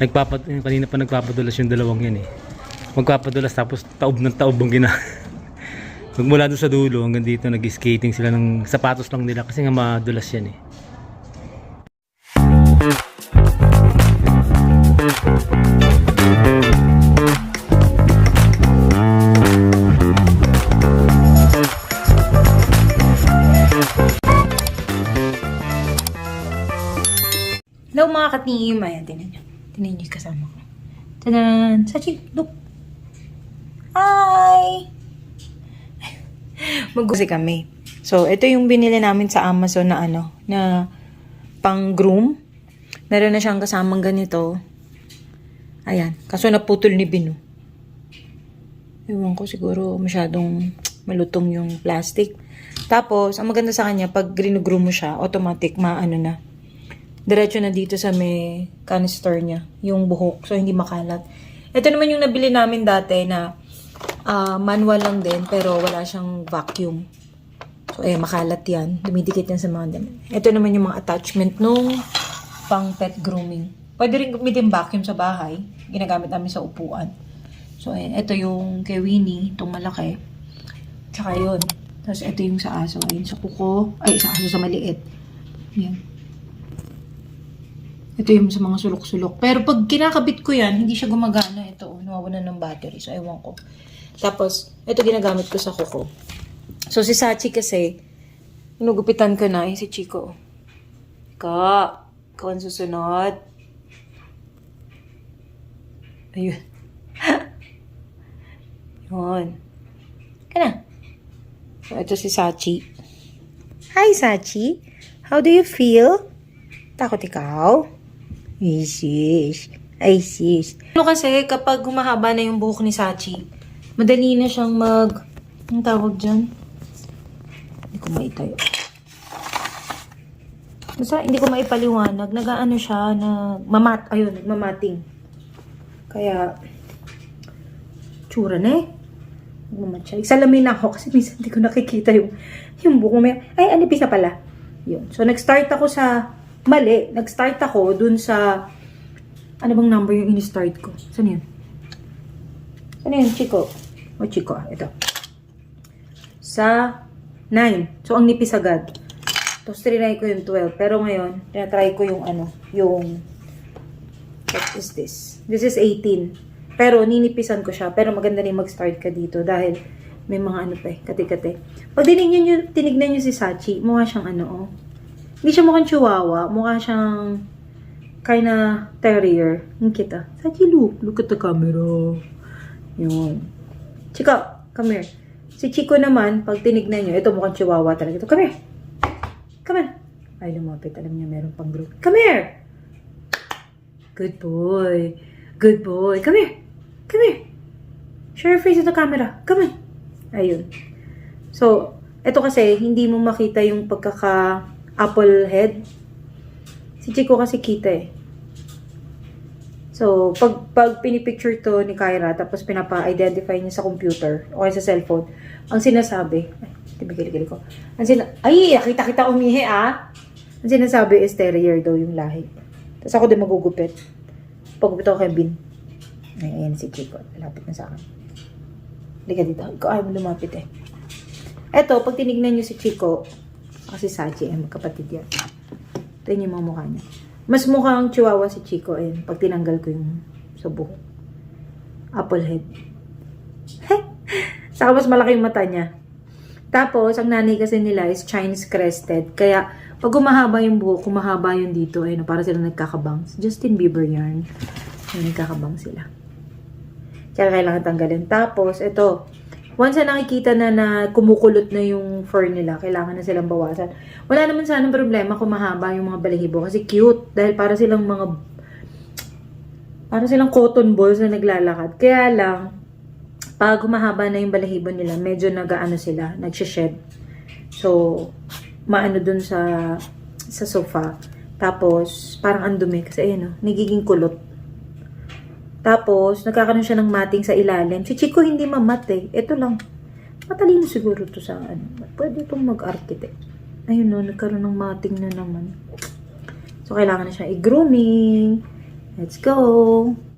Nagpapad kanina pa nagpapadulas yung dalawang yan eh. Magpapadulas tapos taob ng taob ang gina. Magmula doon sa dulo hanggang dito nag-skating sila ng sapatos lang nila kasi nga madulas yan eh. Hello mga katingin. Ayan, yung kasama ko. Tadan! Sachi, look! Hi! Mag-gusi kami. So, ito yung binili namin sa Amazon na ano, na pang groom. Meron na siyang kasamang ganito. Ayan. Kaso naputol ni Binu. Ewan ko siguro masyadong malutong yung plastic. Tapos, ang maganda sa kanya, pag grinugroom mo siya, automatic maano na. Diretso na dito sa may canister niya, yung buhok, so hindi makalat. Ito naman yung nabili namin dati na ah, manual lang din, pero wala siyang vacuum. So, eh, makalat yan. Dumidikit yan sa mga damit. Ito naman yung mga attachment nung pang pet grooming. Pwede rin gamitin vacuum sa bahay. Ginagamit namin sa upuan. So, ayan. Ito yung kay Winnie, itong malaki. Tsaka yun. Tapos, ito yung sa aso. Ayun, sa kuko. Ay, sa aso sa maliit. Yan. Ito yung sa mga sulok-sulok. Pero pag kinakabit ko yan, hindi siya gumagana. Ito, oh, nawawalan ng battery. So, ewan ko. Tapos, ito ginagamit ko sa kuko. So, si Sachi kasi, inugupitan ko na. Yung si Chico. Ka, ikaw ang susunod. Ayun. Yun. Ka na. So, ito si Sachi. Hi, Sachi. How do you feel? Takot ikaw? Ay, sis. Ay, sis. Ano kasi, kapag humahaba na yung buhok ni Sachi, madali na siyang mag... Anong tawag dyan? Hindi ko maitayo. Basta hindi ko maipaliwanag. Nag-ano siya, nag... Mamat, ayun, nagmamating. Kaya, tsura na eh. Nagmamat siya. Salamin ako kasi minsan hindi ko nakikita yung, yung buko. May, ay, anipis na pala. Yun. So, nag-start ako sa mali. Nag-start ako dun sa ano bang number yung in-start ko? Saan yun? Saan yun, Chico? O, Chico, ah, ito. Sa 9. So, ang nipis agad. Tapos, trinay ko yung 12. Pero ngayon, tinatry ko yung ano, yung what is this? This is 18. Pero, ninipisan ko siya. Pero, maganda rin mag-start ka dito dahil may mga ano pa eh, kati-kati. Pag tinignan nyo, tinignan nyo si Sachi, mukha siyang ano, oh. Hindi siya mukhang chihuahua. Mukha siyang kinda terrier. Yung kita. Sachi, look. Look at the camera. Yun. Chika, come here. Si Chico naman, pag tinignan nyo, ito mukhang chihuahua talaga. Ito, come here. Come on. Ay, lumapit. Alam niya, meron pang group. Come here. Good boy. Good boy. Come here. Come here. Show your face to the camera. Come on. Ayun. So, ito kasi, hindi mo makita yung pagkaka apple head. Si Chico kasi kita eh. So, pag, pag pinipicture to ni Kyra, tapos pinapa-identify niya sa computer o sa cellphone, ang sinasabi, ay, tibigil ko. Ang sina ay, nakita kita umihi ah. Ang sinasabi is terrier daw yung lahi. Tapos ako din magugupit. Pagupit ako kay Bin. Ay, ayan si Chico. Lapit na sa akin. Hindi ka dito. Ikaw ayaw lumapit eh. Eto, pag tinignan niyo si Chico, kasi Sachi, eh, magkapatid yan. Yung mga mukha niya. Mas mukhang chihuahua si Chico, eh, pag tinanggal ko yung sa buhok. Apple head. Saka mas malaki yung mata niya. Tapos, ang nanay kasi nila is Chinese crested. Kaya, pag humahaba yung buhok, kumahaba yung dito, ayun, para sila nagkakabang. Justin Bieber yarn. Nagkakabang sila. Kaya kailangan tanggalin. Tapos, ito, once na nakikita na na kumukulot na yung fur nila, kailangan na silang bawasan. Wala naman sanang problema kung mahaba yung mga balahibo kasi cute. Dahil para silang mga para silang cotton balls na naglalakad. Kaya lang, pag humahaba na yung balahibo nila, medyo nagaano sila, nagsha-shed. So, maano dun sa sa sofa. Tapos, parang andumi kasi ayun oh, nagiging kulot. Tapos, nagkakaroon siya ng mating sa ilalim. Si Chico hindi mamat eh. Ito lang. Matalino siguro to sa ano. Pwede itong mag-architect. Ayun no, nagkaroon ng mating na naman. So, kailangan na siya i-grooming. Let's go!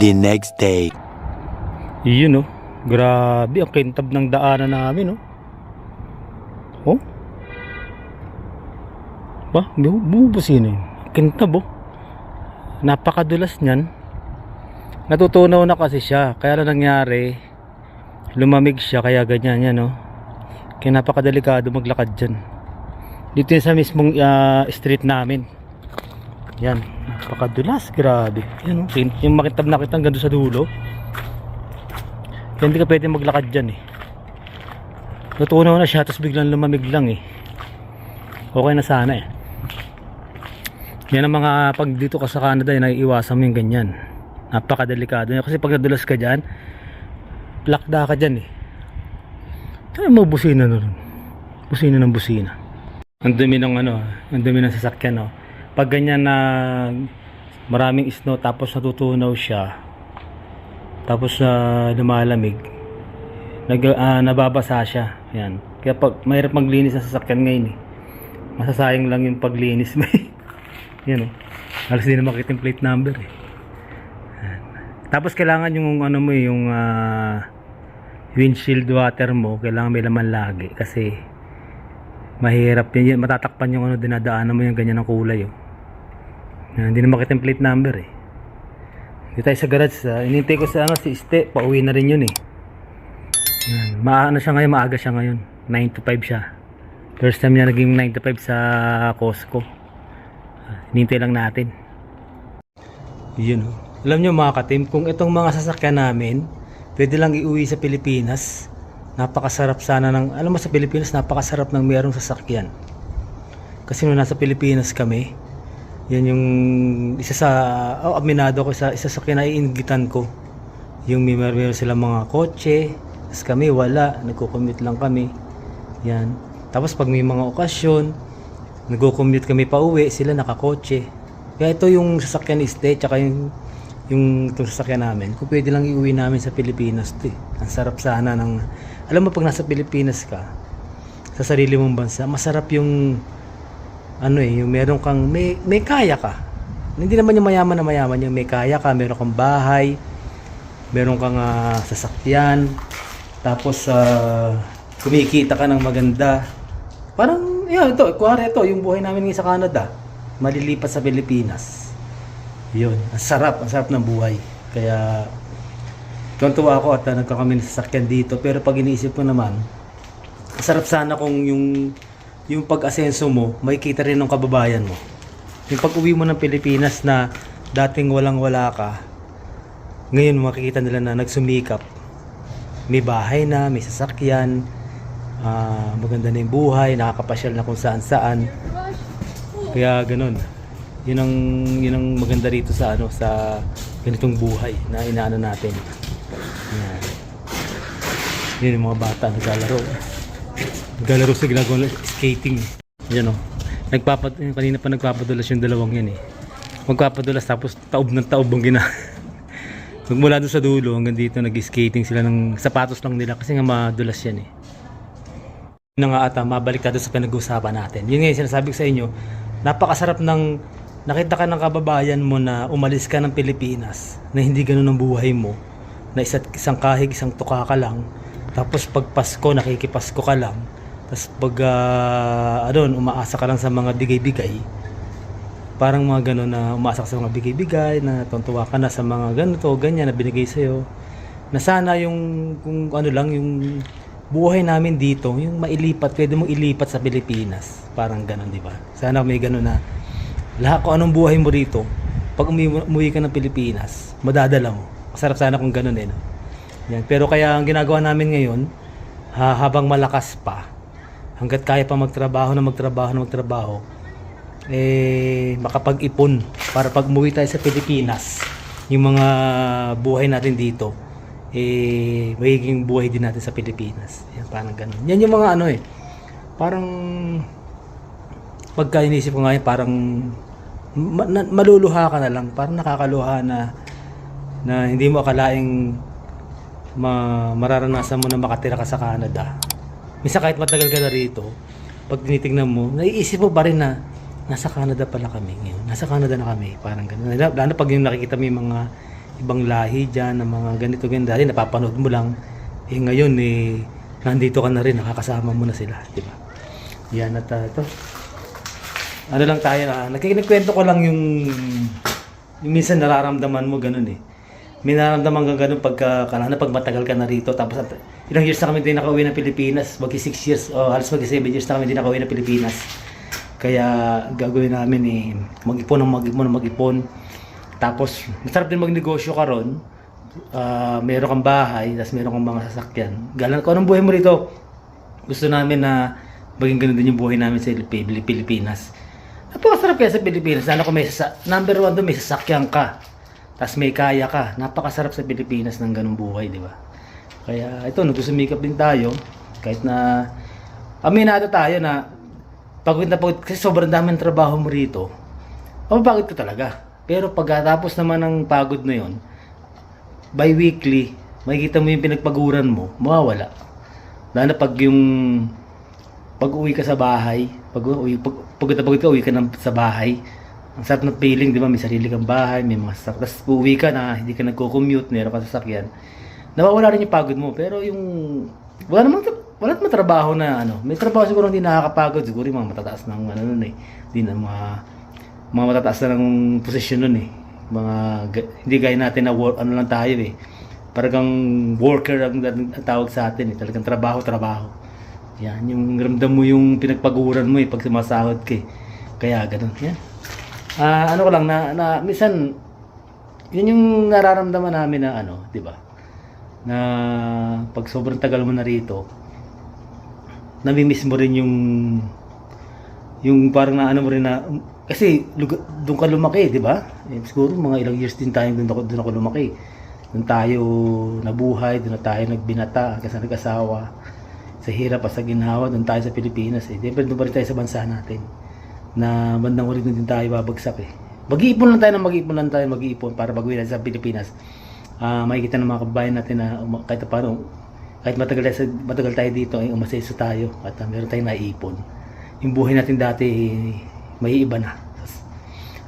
The next day. Yun oh. Grabe, ang kintab ng daanan namin oh. Oh? Ba, bu- bumubusin eh. Kintab oh. Napakadulas niyan. Natutunaw na kasi siya. Kaya lang nangyari, lumamig siya kaya ganyan yan oh. Kaya napakadelikado maglakad dyan. Dito yun sa mismong ah, street namin. Yan, napakadulas, grabe. Yan, oh, yung makitab na kita hanggang doon sa dulo. Kaya hindi ka pwede maglakad dyan eh. Natutunaw na siya, tapos biglang lumamig lang eh. Okay na sana eh. Yan ang mga pag dito ka sa Canada, eh, naiiwasan mo yung ganyan. Napakadelikado niya. Kasi pag nadulas ka dyan, plakda ka dyan eh. Kaya mo busina na rin. Busina ng busina. Ang dumi ng ano, ang dumi ng sasakyan oh. Pag ganyan na maraming snow tapos natutunaw siya, tapos na lumalamig, nag, ah, nababasa siya. Yan. Kaya pag mahirap maglinis sa sasakyan ngayon eh. Masasayang lang yung paglinis eh. Yan oh. Halos di na makita yung plate number eh. Tapos kailangan yung ano mo eh, yung ah, windshield water mo, kailangan may laman lagi kasi mahirap yan, yan matatakpan yung ano dinadaanan mo yung ganyan ng kulay oh. Yan, hindi na makita yung plate number eh. Dito tayo sa garage sa inintay ko sa ano si Este, pauwi na rin yun eh. Yan, maano siya ngayon, maaga siya ngayon. 9 to 5 siya. First time niya naging 9 to 5 sa Costco. Hinintay lang natin. Yun oh. Alam nyo mga katim, kung itong mga sasakyan namin, pwede lang iuwi sa Pilipinas. Napakasarap sana ng, alam mo sa Pilipinas, napakasarap ng mayroong sasakyan. Kasi nung nasa Pilipinas kami, yan yung isa sa, oh, aminado ko sa isa sa kinaiingitan ko. Yung may meron silang mga kotse, tapos kami wala, nagko-commute lang kami. Yan. Tapos pag may mga okasyon, nagko-commute kami pa uwi, sila nakakotse. Kaya ito yung sasakyan ni Ste, tsaka yung yung itong sasakyan namin, kung pwede lang iuwi namin sa Pilipinas to eh. Ang sarap sana ng, alam mo pag nasa Pilipinas ka, sa sarili mong bansa, masarap yung ano eh, yung meron kang may may kaya ka. Hindi naman yung mayaman na mayaman, yung may kaya ka, meron kang bahay, meron kang ah, sasakyan, tapos ah, kumikita ka ng maganda. Parang, yun, ito, kuwari ito, yung buhay namin sa Canada, malilipat sa Pilipinas. Yun, ang sarap, ang sarap ng buhay. Kaya, tuwan-tuwa ako at uh, nagkakami ng sasakyan dito. Pero pag iniisip ko naman, masarap sana kung yung yung pag-asenso mo, makikita rin ng kababayan mo. Yung pag-uwi mo ng Pilipinas na dating walang-wala ka, ngayon makikita nila na nagsumikap. May bahay na, may sasakyan, ah, maganda na yung buhay, nakakapasyal na kung saan-saan. Kaya ganun. Yun ang yun ang maganda rito sa ano sa ganitong buhay na inaano natin. Yan. Yun yung mga bata naglalaro. Naglalaro sa ginagawa ng skating. Yan o. Nagpapad yung kanina pa nagpapadulas yung dalawang yan eh. Magpapadulas tapos taob ng taob ang gina. Magmula doon sa dulo hanggang dito nag-skating sila ng sapatos lang nila kasi nga madulas yan eh. Yun nga ata, mabalik tayo sa pinag-uusapan natin. Yun nga yung sinasabi ko sa inyo, napakasarap ng nakita ka ng kababayan mo na umalis ka ng Pilipinas na hindi ganun ang buhay mo na isa't isang kahig, isang tuka ka lang tapos pag Pasko, nakikipasko ka lang tapos pag uh, ano, umaasa ka lang sa mga bigay-bigay parang mga ganun na umaasa ka sa mga bigay-bigay na tuntuwa ka na sa mga ganito, ganyan na binigay sa'yo na sana yung kung ano lang yung buhay namin dito, yung mailipat, pwede mong ilipat sa Pilipinas. Parang ganun, di ba? Sana may ganun na lahat kung anong buhay mo rito, pag umuwi, umuwi ka ng Pilipinas, madadala mo. Masarap sana kung ganun eh. No? Yan. Pero kaya ang ginagawa namin ngayon, ha, habang malakas pa, hanggat kaya pa magtrabaho na magtrabaho na magtrabaho, eh, makapag-ipon para pag umuwi tayo sa Pilipinas, yung mga buhay natin dito, eh, magiging buhay din natin sa Pilipinas. Yan, parang ganun. Yan yung mga ano eh, parang, pagka inisip ko ngayon, parang, maluluha ka na lang, parang nakakaluha na, na hindi mo akalaing ma- mararanasan mo na makatira ka sa Canada. Minsan kahit matagal ka na rito, pag tinitingnan mo, naiisip mo pa rin na nasa Canada pala kami ngayon. Nasa Canada na kami. Parang ganun. Lalo pag yung nakikita mo yung mga ibang lahi dyan, na mga ganito, ganito. Dati napapanood mo lang. Eh ngayon, eh, nandito ka na rin, nakakasama mo na sila. Di ba? Yan at uh, ito. Ano lang tayo na, nagkikwento ko lang yung, yung minsan nararamdaman mo ganun eh. May nararamdaman kang ganun pagka, na pag matagal ka na rito. Tapos at, ilang years na kami din nakauwi ng Pilipinas. Magki 6 years, o halos magki 7 years na kami din nakauwi ng Pilipinas. Kaya gagawin namin eh, mag-ipon ng mag-ipon ng mag-ipon. Tapos, masarap din magnegosyo ka ron. Ah, meron kang bahay, tapos meron kang mga sasakyan. Galang ko, anong buhay mo rito? Gusto namin na maging ganun din yung buhay namin sa Pil- Pilipinas. Napakasarap kaya sa Pilipinas. Lalo kung may sasa- number one doon, may sasakyan ka. Tapos may kaya ka. Napakasarap sa Pilipinas ng ganung buhay, di ba? Kaya ito, nagsusumikap din tayo. Kahit na aminado tayo na pagod na pagod kasi sobrang daming trabaho mo rito. Mapapagod ka talaga. Pero pagkatapos naman ng pagod na yon, bi-weekly, makikita mo yung pinagpaguran mo, mawawala. Lalo na pag yung pag uwi ka sa bahay, pag uwi, pag, pagod na pagod ka, uwi ka ng, sa bahay. Ang sarap ng feeling, di ba? May sarili kang bahay, may mga sasakyan. Tapos uwi ka na, hindi ka nagko-commute, meron ka sasakyan. Nawawala rin yung pagod mo. Pero yung, wala namang, wala namang trabaho na ano. May trabaho siguro hindi nakakapagod. Siguro yung mga matataas ng ano nun eh. Hindi na mga, mga matataas na ng posisyon nun eh. Mga, ga- hindi gaya natin na work, ano lang tayo eh. Parang worker ang, ang tawag sa atin eh. Talagang trabaho, trabaho. Yan, yung ramdam mo yung pinagpaguran mo eh pag sumasahod ka eh. Kaya ganun, yan. Ah, ano ko lang na, na minsan yun yung nararamdaman namin na ano, 'di ba? Na pag sobrang tagal mo na rito, nami-miss mo rin yung yung parang na ano mo rin na kasi doon ka lumaki, 'di ba? Eh, siguro mga ilang years din tayo doon ako ako lumaki. Doon tayo nabuhay, doon na tayo nagbinata, kasi nag-asawa. Sa hirap at sa ginhawa, doon tayo sa Pilipinas eh. Siyempre doon pa rin tayo sa bansa natin. Na bandang huli doon din tayo babagsak eh. Mag-iipon lang tayo ng mag-iipon lang tayo, mag-iipon para baguhin sa Pilipinas. Ah, makikita ng mga kabayan natin na um, kahit paano, kahit matagal matagal tayo dito, ay umaseso tayo at ah, meron tayong naiipon. Yung buhay natin dati, eh, may iba na.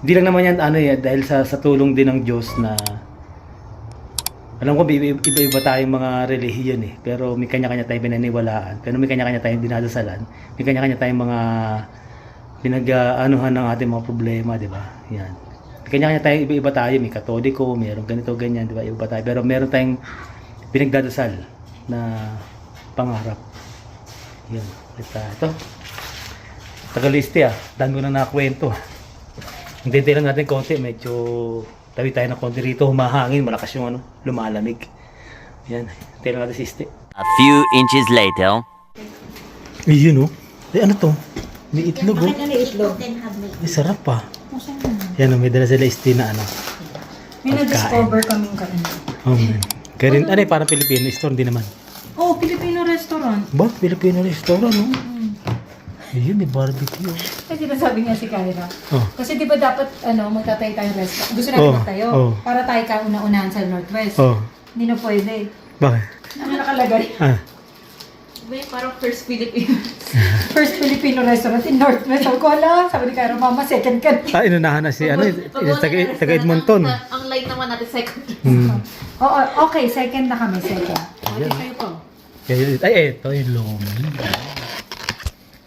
Hindi lang naman yan ano eh, dahil sa, sa tulong din ng Diyos na alam ko iba- iba-iba tayong mga relihiyon eh. Pero may kanya-kanya tayong pinaniwalaan. Pero may kanya-kanya tayong dinadasalan. May kanya-kanya tayong mga pinag-anuhan ng ating mga problema, di ba? Yan. Kanya-kanya tayong iba-iba tayo. May katoliko, mayroong ganito, ganyan, di ba? Iba tayo. Pero meron tayong pinagdadasal na pangarap. Yan. Ito. ito. Tagaliste ah. Dami ko na nakakwento. Hindi lang natin konti. Medyo tawi tayo ng konti rito. Humahangin. Malakas yung ano. Lumalamig. Yan. Hintay lang natin si Este. A few inches later. Yun oh. Eh ano to? May itlog oh. Ay, sarap pa. Yan oh. May dala sila Este na ano. May na-discover kaming kain. Oh man. Kaya rin, ano eh, parang Filipino store din naman. Oh, Filipino restaurant. Ba? Filipino restaurant no? Ayun, may barbecue. oh. Kasi diba sabi niya si Kyra? Oh. Kasi di ba dapat ano, magtatay tayong restaurant? Gusto natin Oh, magtayo. oh. Para tayo ka una-unahan sa Northwest. Oh. Hindi na pwede. Bakit? Ano nakalagay? Ah. Ba yung parang first Filipino? First Filipino restaurant in Northwest. Sabi ko, ala, sabi ni Kyra, mama, second ka. Ah, inunahan na si, ano, taga, taga Edmonton. Ang light naman natin second. Hmm. Oo, okay, second na kami, second. Okay, sa'yo to. Ay, ay, ito yung lomi.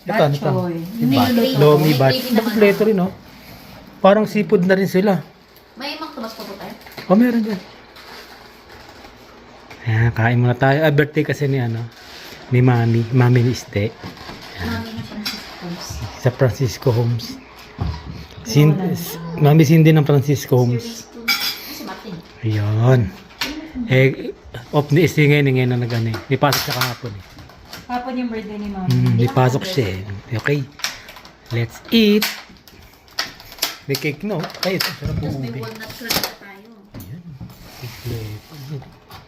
Ito, ano to? Batchoy. Yung bat- Niluluto. Lomi bat. Kompleto rin, oh. Parang seafood na rin sila. May mang tumas po po tayo. Oh, meron dyan. Ayan, kain muna tayo. Ah, birthday kasi ni ano, ni Mami. Mami ni Este. Mami. Sa Francisco Homes. Sin, Mami Cindy ng Francisco Homes. Series 2. Si Martin. Ayun. Eh, off ni Este ngayon, ngayon na nag ano eh. May pasok siya kahapon eh. Hapon yung birthday ni mama. Hmm, may pasok siya eh. Okay. Let's eat. May cake no? Ay, ito. Sarap po Tapos may ube. walnut curd na tayo.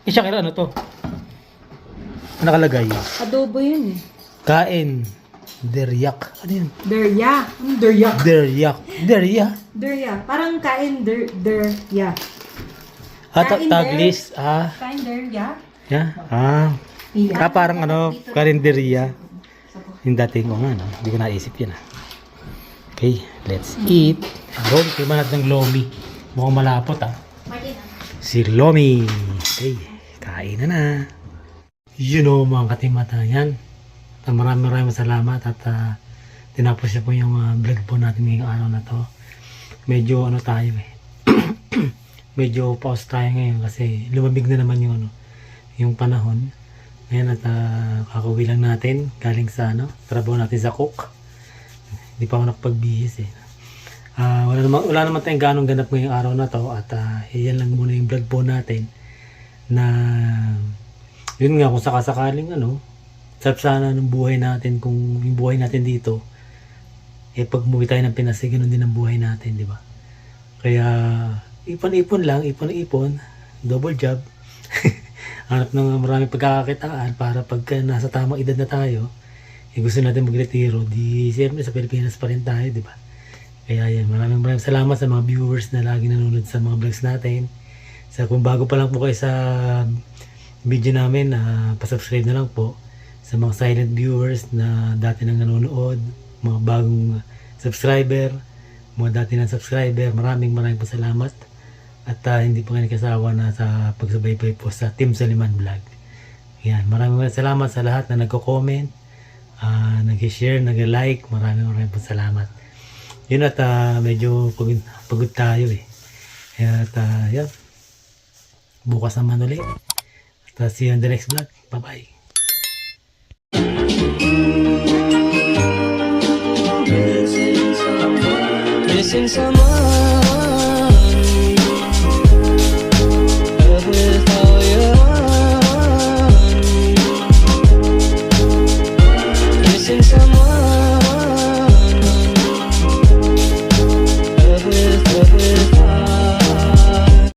Eh, Shakira, ano to? Ano nakalagay? Adobo yun eh. Kain. Deryak. Ano yun? Derya. Ang derya. Deryak. Derya. Derya. Parang kain der, derya. Ah, ta- Kain. Ah, Kain derya? yeah. Ah. Iya. Ah, parang ano, karinderya. Yung dating ko nga, no? Hindi ko naisip yan, ah. Okay, let's eat. Roll, kimanat ng lomi. Mukhang malapot, ah. Ah. Si Lomi. Okay, kain na na. You know, mga katimata yan. Uh, maraming maraming salamat at ah, tinapos niyo po yung ah, vlog po natin ngayong araw na to. Medyo ano tayo eh. Medyo pause tayo ngayon kasi lumabig na naman yung ano, yung panahon. Ngayon at uh, kakauwi lang natin galing sa ano, trabaho natin sa cook. Hindi pa ako nakapagbihis eh. Ah, wala naman wala naman tayong ganong ganap ngayong araw na to at ah, yan lang muna yung vlog po natin na yun nga kung sakasakaling ano sarap sana ng buhay natin kung yung buhay natin dito eh pag umuwi tayo ng Pinas eh ganun din ang buhay natin di ba kaya ipon-ipon lang ipon-ipon double job hanap ng maraming pagkakakitaan para pagka nasa tamang edad na tayo eh gusto natin magretiro di siyempre sa Pilipinas pa rin tayo di ba kaya yan, maraming maraming salamat sa mga viewers na lagi nanonood sa mga vlogs natin. Sa kung bago pa lang po kayo sa video namin, na pasubscribe na lang po. Sa mga silent viewers na dati nang nanonood, mga bagong subscriber, mga dati nang subscriber, maraming maraming po salamat. At ah, hindi po kayo nagkasawa na sa pagsubaybay po sa Team Soliman Vlog. Yan, maraming maraming salamat sa lahat na nagko-comment, ah, nag-share, nag-like, maraming maraming po salamat yun at ah, medyo pagod, pagod tayo eh. At ah, yan. Bukas naman ulit. At ah, see you on the next vlog. Bye-bye. 想什么